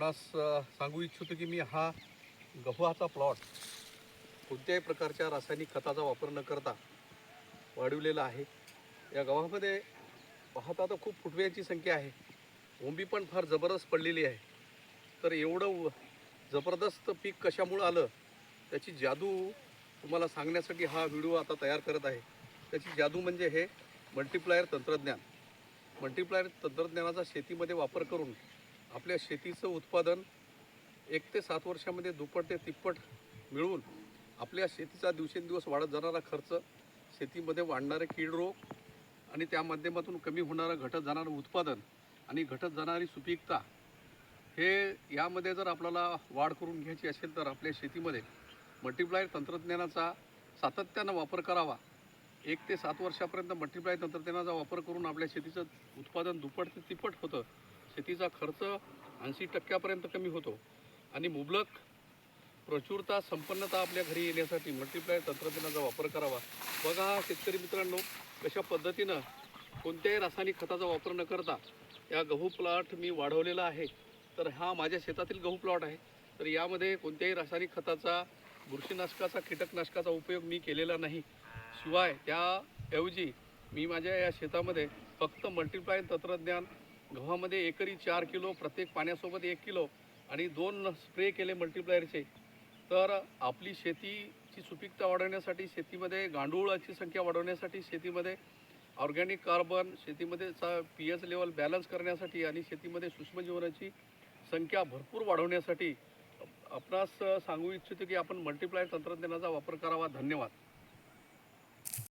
आपणास सांगू इच्छितो की मी हा गव्हाचा प्लॉट कोणत्याही प्रकारच्या रासायनिक खताचा वापर न करता वाढवलेला आहे. या गव्हामध्ये पाहता तर खूप फुटव्यांची संख्या आहे. ओंबी पण फार जबरदस्त पडलेली आहे. तर एवढं जबरदस्त पीक कशामुळं आलं? त्याची जादू तुम्हाला सांगण्यासाठी हा व्हिडिओ आता तयार करत आहे. त्याची जादू म्हणजे हे मल्टिप्लायर तंत्रज्ञान. मल्टिप्लायर तंत्रज्ञानाचा शेतीमध्ये वापर करून आपल्या शेतीचं उत्पादन एक ते सात वर्षामध्ये दुप्पट ते तिप्पट मिळवून आपल्या शेतीचा दिवसेंदिवस वाढत जाणारा खर्च शेतीमध्ये वाढणारे कीड रोग आणि त्या माध्यमातून कमी होणारं घटत जाणारं उत्पादन आणि घटत जाणारी सुपीकता हे यामध्ये जर आपल्याला वाढ करून घ्यायची असेल तर आपल्या शेतीमध्ये मल्टिप्लायर तंत्रज्ञानाचा सातत्यानं वापर करावा. एक ते सात वर्षापर्यंत मल्टिप्लायर तंत्रज्ञानाचा वापर करून आपल्या शेतीचं उत्पादन दुप्पट ते तिप्पट होतं. शेतीचा खर्च ऐंशी टक्क्यापर्यंत कमी होतो. आणि मुबलक प्रचुरता संपन्नता आपल्या घरी येण्यासाठी मल्टिप्लायर तंत्रज्ञानाचा वापर करावा. बघा शेतकरी मित्रांनो कशा पद्धतीनं कोणत्याही रासायनिक खताचा वापर न करता या गहू प्लॉट मी वाढवलेला आहे. तर हा माझ्या शेतातील गहू प्लॉट आहे. तर यामध्ये कोणत्याही रासायनिक खताचा बुरशीनाशकाचा कीटकनाशकाचा उपयोग मी केलेला नाही. शिवाय त्याऐवजी मी माझ्या या शेतामध्ये फक्त मल्टिप्लायर तंत्रज्ञान गव्हामध्ये एकरी चार किलो प्रत्येक पाण्यासोबत एक किलो आणि दोन स्प्रे केले मल्टिप्लायरचे. तर आपली शेतीची सुपीकता वाढवण्यासाठी शेतीमध्ये गांडूळाची संख्या वाढवण्यासाठी शेतीमध्ये ऑर्गॅनिक कार्बन शेतीमध्ये पी एच लेवल बॅलन्स करण्यासाठी आणि शेतीमध्ये सूक्ष्मजीवनाची संख्या भरपूर वाढवण्यासाठी आपणास सांगू इच्छितो की आपण मल्टिप्लायर तंत्रज्ञानाचा वापर करावा. धन्यवाद.